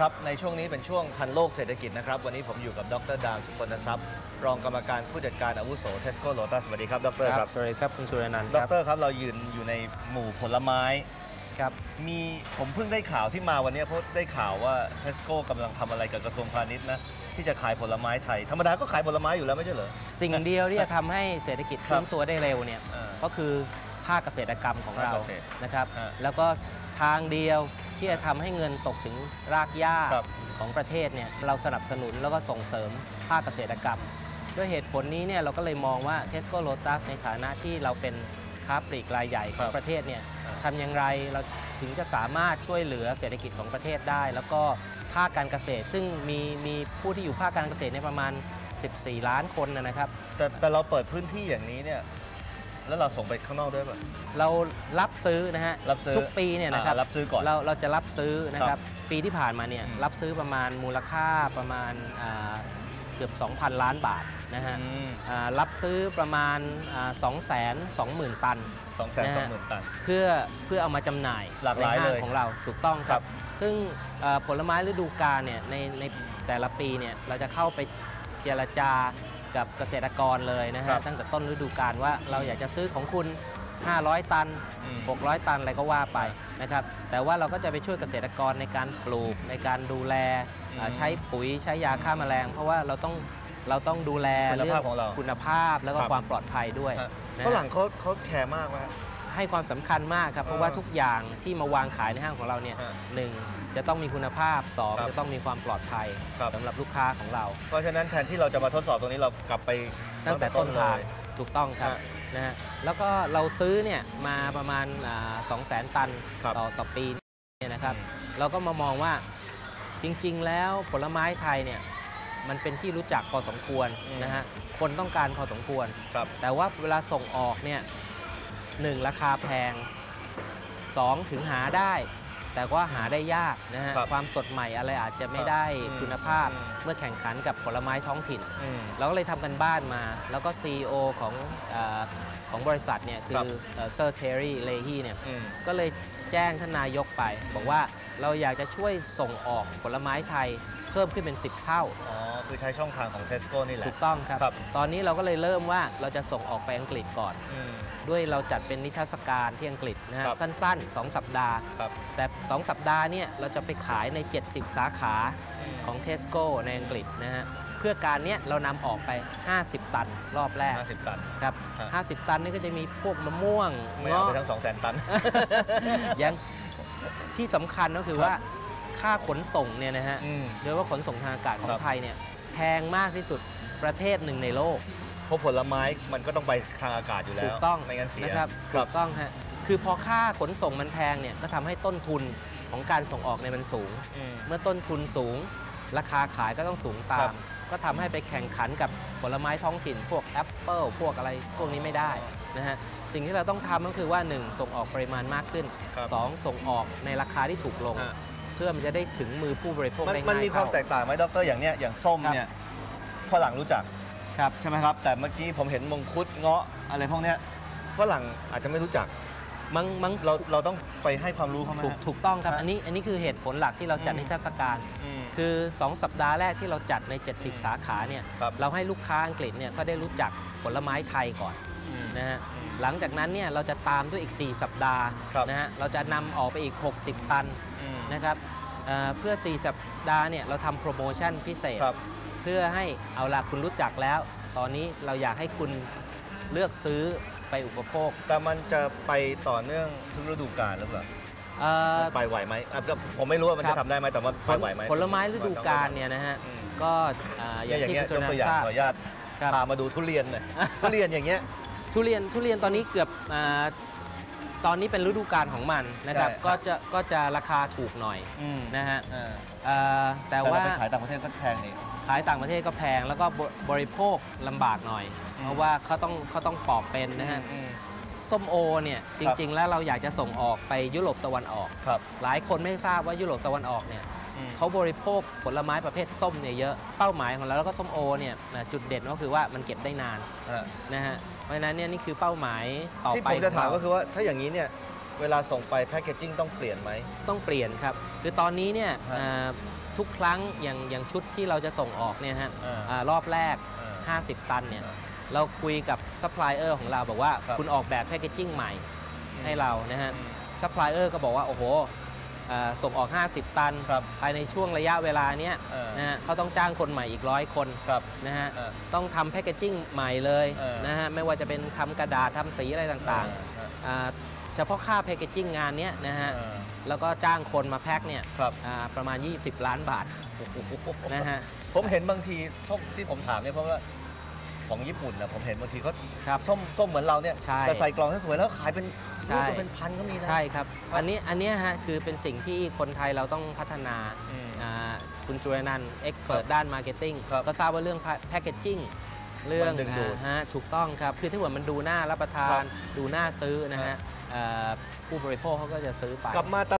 ครับในช่วงนี้เป็นช่วงทันโลกเศรษฐกิจนะครับ วันนี้ผมอยู่กับดรดามสุพลทรัพย์ รองกรรมการผู้จัดการอาวุโสเทสโก้โลตัสสวัสดีครับดรครับสวัสดีครับคุณสุรนันท์ดครับรครับเรายืนอยู่ในหมู่ผลไม้ครับมีผมเพิ่งได้ข่าวที่มาวันนี้เพราะได้ข่าวว่าเทสโก้กำลังทำอะไรกับกระทรวงพาณิชย์นะที่จะขายผลไม้ไทย ธรรมดาก็ขายผลไม้อยู่แล้วไม่ใช่เหรอสิ่งเดียวที่จะทำให้เศรษฐกิจครับฟื้นตัวได้เร็วเนี่ยอ่าก็คือภาคเกษตรกรรมของเราภาคเกษตรนะครับฮะแล้วก็ทางเดียว ที่จะทำให้เงินตกถึงรากหญ้าครับของประเทศเนี่ยเราสนับสนุนแล้วก็ส่งเสริมภาคเกษตรกรรม ด้วยเหตุผลนี้เนี่ยเราก็เลยมองว่า Tesco Lotus ในฐานะที่เราเป็นค้าปลีกรายใหญ่ของประเทศเนี่ยครับทำอย่างไรเราถึงจะสามารถช่วยเหลือเศรษฐกิจของประเทศได้ แล้วก็ภาคการเกษตร ซึ่งมีมีผู้ที่อยู่ภาคการเกษตรในยประมาณ 14 ล้านคนนะนะครับ แต่แต่เราเปิดพื้นที่อย่างนี้เนี่ย แล้วเราส่งไปข้างนอกด้วยป่ะ เรารับซื้อนะฮะรับซื้อทุกปีเนี่ยนะครับอ่ารับซื้อก่อนเราเราจะรับซื้อนะคครัรับบปีที่ผ่านมาเนี่ยอืม รับซื้อประมาณมูลค่าประมาณอ่าเกือบ 2,000 ล้านบาทนะฮะอืมอ่ารับซื้อประมาณ2 2 0 0 0 0 ตัน สองแสนสองหมื่นตัน เพื่อเพื่อเอามาจำหน่ายหลากหลายในห้างเลยของเราถูกต้องคครัรับ บ ซึ่งเอ่อผลไม้ฤดูกาลเนี่ยในในแต่ละปีเนี่ยเราจะเข้าไปเจรจา กับเกษตรกรเลยนะครัฮะบตั้งแต่ต้นฤดูกาลว่าเราอยากจะซื้อของคุณ 500 ตัน อืม 600 ตันอะไรก็ว่าไปนะครับแต่ว่าเราก็จะไปช่วยเกษตรกรในการปลูกในการดูแลอืมอ่าใช้ปุ๋ยใช้ยาฆ่าแมลง เพราะว่าเราต้องเราต้องดูแลคุณภาพของเราคุณภาพแล้วก็ครับ ความปลอดภัยด้วยฮะนะฮะฝรั่งเขาเขาแคร์มากไหมฮะ ให้ความสำคัญมากครับ เพราะว่าเออทุกอย่างที่มาวางขายในห้างของเราเนี่ยฮะหนึ่งจะต้องมีคุณภาพสองครับจะต้องมีความปลอดภัยครับสำหรับลูกค้าของเรา เพราะฉะนั้นแทนที่เราจะมาทดสอบตรงนี้เรากลับไปตั้งแต่ต้นทางเลยถูกต้องครับฮะนะฮะแล้วก็เราซื้อเนี่ยมาประมาณสองแสนตันครับต่อต่อปีเนี่ยนะครับ เราก็มามองว่าจริง ๆ แล้วผลไม้ไทยเนี่ยมันเป็นที่รู้จักพอสมควรอืมนะฮะคนต้องการพอสมควรครับแต่ว่าเวลาส่งออกเนี่ย หนึ่งราคาแพงสองถึงหาได้ แต่ว่าหาได้ยากนะฮะครับความสดใหม่อะไรอาจจะไม่ได้อืมคุณภาพอืม เมื่อแข่งขันกับผลไม้ท้องถิ่น อืม เราก็เลยทำกันบ้านมา แล้วก็ CEO ของเออของบริษัทเนี่ยคืครัอบ เซอร์เทอรี่เลฮีเนี่ย อืม ก็เลยแจ้งท่านนายกไป บอกว่าเราอยากจะช่วยส่งออกผลไม้ไทย เพิ่มขึ้นเป็น 10 เท่า อ๋อ คือใช้ช่องทางของเทสโก้นี่แหละ ถูกต้องครับ ครับ ตอนนี้เราก็เลยเริ่มว่าเราจะส่งออกไปอังกฤษก่อน อืม ด้วยเราจัดเป็นนิทรรศการที่อังกฤษนะฮะครับ สั้นๆ 2 สัปดาห์ ครับ แต่ 2 สัปดาห์เนี่ยเราจะไปขายใน 70 สาขาของ Tesco ในอังกฤษนะฮะ เพื่อการเนี้ยเรานำออกไป 50 ตันรอบแรกห้าสิบตัน ครับ ฮะ 50 ตันนี่ก็จะมีพวกมะม่วงไม่เอาเงาะไปทั้งสองแสนตัน ยังที่สำคัญก็คือครับว่า ค่าขนส่งเนี่ยนะฮะอืมโดยว่าขนส่งทางอากาศขอครังบไทยเนี่ยแพงมากที่สุดประเทศหนึ่งในโลกเพราะผลไม้มันก็ต้องไปทางอากาศอยู่แล้วถูกต้องไม่งั้นเสียนะครับครัถูบกต้องฮะคือพอค่าขนส่งมันแพงเนี่ยก็ทำให้ต้นทุนของการส่งออกเนี่ยมันสูงอืมเมื่อต้นทุนสูง ราคาขายก็ต้องสูงตาครัมบก็ทำให้ไปแข่งขันกับผลไม้ท้องถิ่น พวกแอปเปิลพวกอะไรพวกนี้ไม่ได้นะฮะสิ่งที่เราต้องทำก็คือว่า 1 ส่งออกปริมาณมากขึ้นครับ2ส่งออกในราคาที่ถูกลงฮะเพื่อมันจะได้ถึงมือผู้บริโภคมันได้มันง่ายมีความเข้แตกต่างไหมดรอย่างเนี้ยอย่างส้มครับเนี่ยฝรั่งรู้จักครับใช่ไหมครับ แต่เมื่อกี้ผมเห็นมงคุดเงาะอะไรพวกเนี้ยฝรั่งอาจจะไม่รู้จักมังมังเราเราต้องไปให้ความรู้เขาไหมถูกฮะถูกต้องครับฮะอันนี้อันนี้คือเหตุผลหลักที่เราจัดอืมนิทรรศการอืมคือ 2 สัปดาห์แรกที่เราจัดในอืม70 สาขาเนี่ยครับเราให้ลูกค้าอังกฤษเนี่ยก็ได้รู้จักผลไม้ไทยก่อนอืม นะฮะอืมหลังจากนั้นเนี่ยเราจะตามด้วยอีก 4 สัปดาห์ครับนะฮะเราจะนำออกไปอีก 60 ตันอืมนะครับเอ่อเพื่อ 4 สัปดาห์เนี่ยเราทำโปรโมชั่นพิเศษครับเพื่อให้เอาละคุณรู้จักแล้ว ตอนนี้เราอยากให้คุณเลือกซื้อไปอุปโภค แต่มันจะไปต่อเนื่องทุกฤดูกาลหรือเปล่าเอ่อไปไหวไหมอะก็ผมไม่รู้ว่ามันครัจะบทำได้ไหมแต่ว่าผไปลไหวไหมผลไม้ฤดูกาลเนี่ยนะฮะอืมก็เอ่ออเนี่ยย่างอย่างที่เงี้ยคุณยชกนตัวอย่างทราบขออนุญาตครับพามาดูทุเรียนหน่อยทุเรียนอย่างเงี้ย ทุเรียนทุเรียนตอนนี้เกือบอาตอนนี้เป็นฤดูกาลของมันนะครับ ใช่ก็จะก็จะราคาถูกหน่อยอืมนะฮะอ่าเอ่อแต่แต่ว่าว่าไปขายต่างประเทศก็แพงนี่ ขายต่างประเทศก็แพง แล้วก็บบริโภคลำบากหน่อย อืม เพราะว่าเขาต้องเขาต้องปอกเป็นนะฮะอืม ส้มโอเนี่ยจริง ๆ แล้วเราอยากจะส่งออกไปยุโรปตะวันออก ครับ หลายคนไม่ทราบว่ายุโรปตะวันออกเนี่ยอืม เขาบริโภคผลไม้ประเภทส้มเนี่ยเยอะเป้าหมายของเราแล้วก็ส้มโอเนี่ยนะจุดเด่นก็คือว่ามันเก็บได้นานฮะนะฮะเพราะฉะนั้นเนี่ยนี่คือเป้าหมายต่อที่ไปผมจะถามของเรก็คือว่าถ้าอย่างนี้เนี่ยเวลาส่งไปแพคเกจิ้งต้องเปลี่ยนไหมต้องเปลี่ยนครับคือตอนนี้เนี่ยฮะเอ่อทุกครั้งอย่างอย่างชุดที่เราจะส่งออกเนี่ยฮะอ่าอ่ารอบแรกอ่า50 ตันเนี่ยอ่าเราคุยกับซัพพลายเออร์ของเราบอกว่าครับคุณออกแบบแพคเกจิ้งใหม่อืมให้เรานะฮะอืมซัพพลายเออร์ก็บอกว่า โอ้โหอ่า ส่งออก 50 ตันครับภายในช่วงระยะเวลาเนี้ยเออนะฮะเขาต้องจ้างคนใหม่อีกร้อยคนครับนะฮะเออต้องทำแพคเกจิ้งใหม่เลยเออนะฮะไม่ว่าจะเป็นทำกระดาษทำสีอะไรต่างเออๆอ่าเฉพาะค่าแพคเกจิ้งงานเนี้ยนะฮะเออแล้วก็จ้างคนมาแพ็คเนี่ยครับอ่าประมาณ 20 ล้านบาทนะฮะผมเห็นบางทีส้มที่ผมถามเนี่ยเพราะว่าของญี่ปุ่นนะผมเห็นบางทีเขาครับส้มส้มเหมือนเราเนี่ยใช่แต่ใส่กล่องให้สวยแล้วขายเป็นใช่ ลูกเป็นพันก็มีนะ ใช่ครับ อันนี้อันเนี้ยฮะคือเป็นสิ่งที่คนไทยเราต้องพัฒนาอืมอ่าคุณสุรนันท์เอ็กซ์เพรสด้านมาร์เก็ตติ้งครับก็ทราบว่าเรื่องแพคเกจิ้งเรื่องมันดึงดูดอ่าฮะถูกต้องครับ คือถ้าเกิดมันดูน่ารับประทาครันบดูน่าซื้อนะฮะเอ่อผู้บริโภคเขาก็จะซื้อไปกลับมา